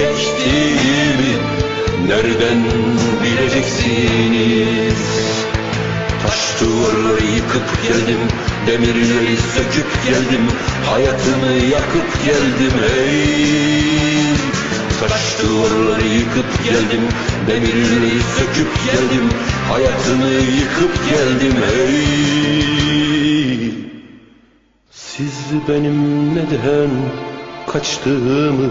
çektiğimi Nereden bileceksiniz? Taş duvarları yıkıp geldim Demirleri söküp geldim Hayatımı yakıp geldim ey Taş duvarları yıkıp geldim Demirleri söküp geldim Hayatımı yıkıp geldim ey Siz benim neden kaçtığımı